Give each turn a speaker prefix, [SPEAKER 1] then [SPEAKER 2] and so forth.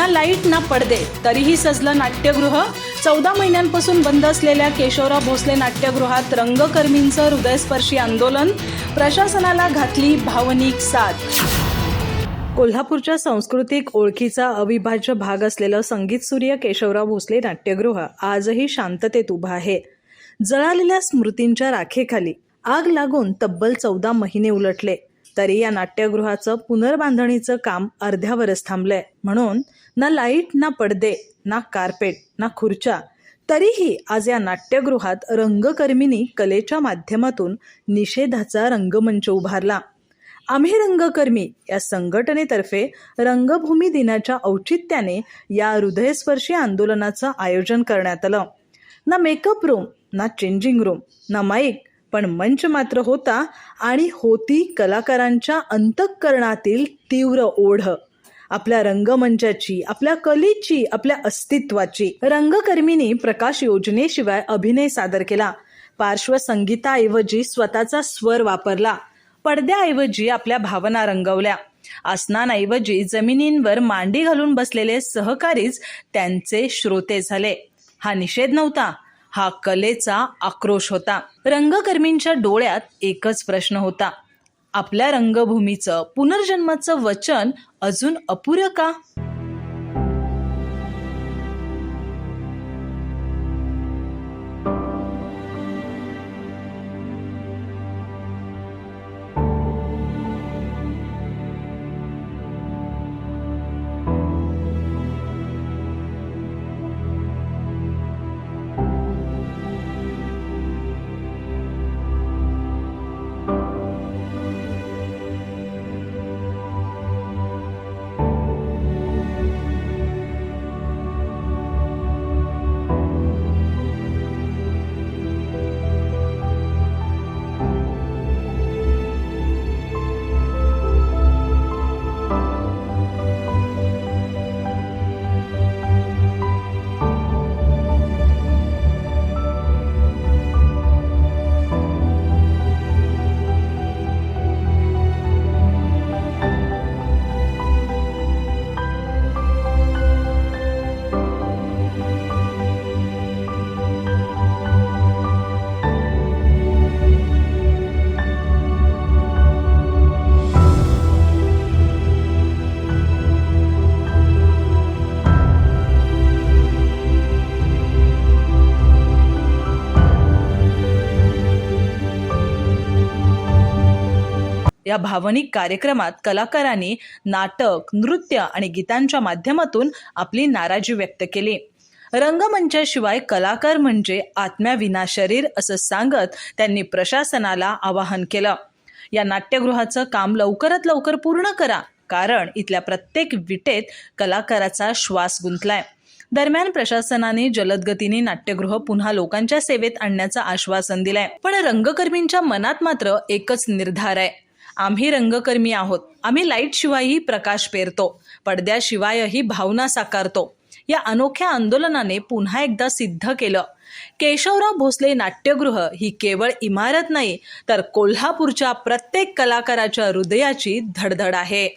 [SPEAKER 1] ना लाइट ना पडदे तरीही सजलं नाट्यगृह. चौदा महिन्यांपासून बंद असलेल्या केशवराव भोसले नाट्यगृहात रंगकर्मींचं हृदयस्पर्शी आंदोलन प्रशासनाला घातली भावनिक साथ. कोल्हापूरच्या सांस्कृतिक ओळखीचा अविभाज्य भाग असलेलं संगीत सूर्य केशवराव भोसले नाट्यगृह आजही शांततेत उभं आहे. जळालेल्या स्मृतींच्या राखेखाली आग लागून तब्बल चौदा महिने उलटले. तरी या नाट्यगृहाचं पुनर्बांधणीचं काम अर्ध्यावरच थांबलंय. म्हणून ना लाइट ना पडदे ना कार्पेट ना खुर्च्या. तरीही आज या नाट्यगृहात रंगकर्मींनी कलेच्या माध्यमातून निषेधाचा रंगमंच उभारला. आम्ही रंगकर्मी या संघटनेतर्फे रंगभूमी दिनाच्या औचित्याने या हृदयस्पर्शी आंदोलनाचं आयोजन करण्यात आलं. ना मेकअप रूम ना चेंजिंग रूम ना माईक पण मंच मात्र होता आणि होती कलाकारांच्या अंतःकरणातील तीव्र ओढ. आपल्या रंगमंचाची आपल्या कलेची आपल्या अस्तित्वाची. रंगकर्मींनी प्रकाश योजनेशिवाय अभिनय सादर केला. पार्श्वसंगीताऐवजी स्वतःचा स्वर वापरला. पडद्याऐवजी आपल्या भावना रंगवल्या. आसनांऐवजी जमिनींवर मांडी घालून बसलेले सहकारीच त्यांचे श्रोते झाले. हा निषेध नव्हता. हा कलेचा आक्रोश होता. रंगकर्मींच्या डोळ्यात एकच प्रश्न होता. आपल्या रंगभूमीचं पुनर्जन्माचं वचन अजून अपुरं का? या भावनिक कार्यक्रमात कलाकारांनी नाटक नृत्य आणि गीतांच्या माध्यमातून आपली नाराजी व्यक्त केली. रंगमंचाशिवाय कलाकार म्हणजे आत्म्याविना शरीर असं सांगत त्यांनी प्रशासनाला आवाहन केलं. या नाट्यगृहाचं काम लवकरात लवकर पूर्ण करा कारण इथल्या प्रत्येक विटेत कलाकाराचा श्वास गुंतलाय. दरम्यान प्रशासनाने जलदगतीने नाट्यगृह पुन्हा लोकांच्या सेवेत आणण्याचं आश्वासन दिलंय. पण रंगकर्मींच्या मनात मात्र एकच निर्धार आहे. आम्ही रंगकर्मी आहोत. आम्ही लाईटशिवायही प्रकाश पेरतो. पडद्याशिवायही भावना साकारतो. या अनोख्या आंदोलनाने पुन्हा एकदा सिद्ध केलं. केशवराव भोसले नाट्यगृह ही केवळ इमारत नाही तर कोल्हापूरच्या प्रत्येक कलाकाराच्या हृदयाची धडधड आहे.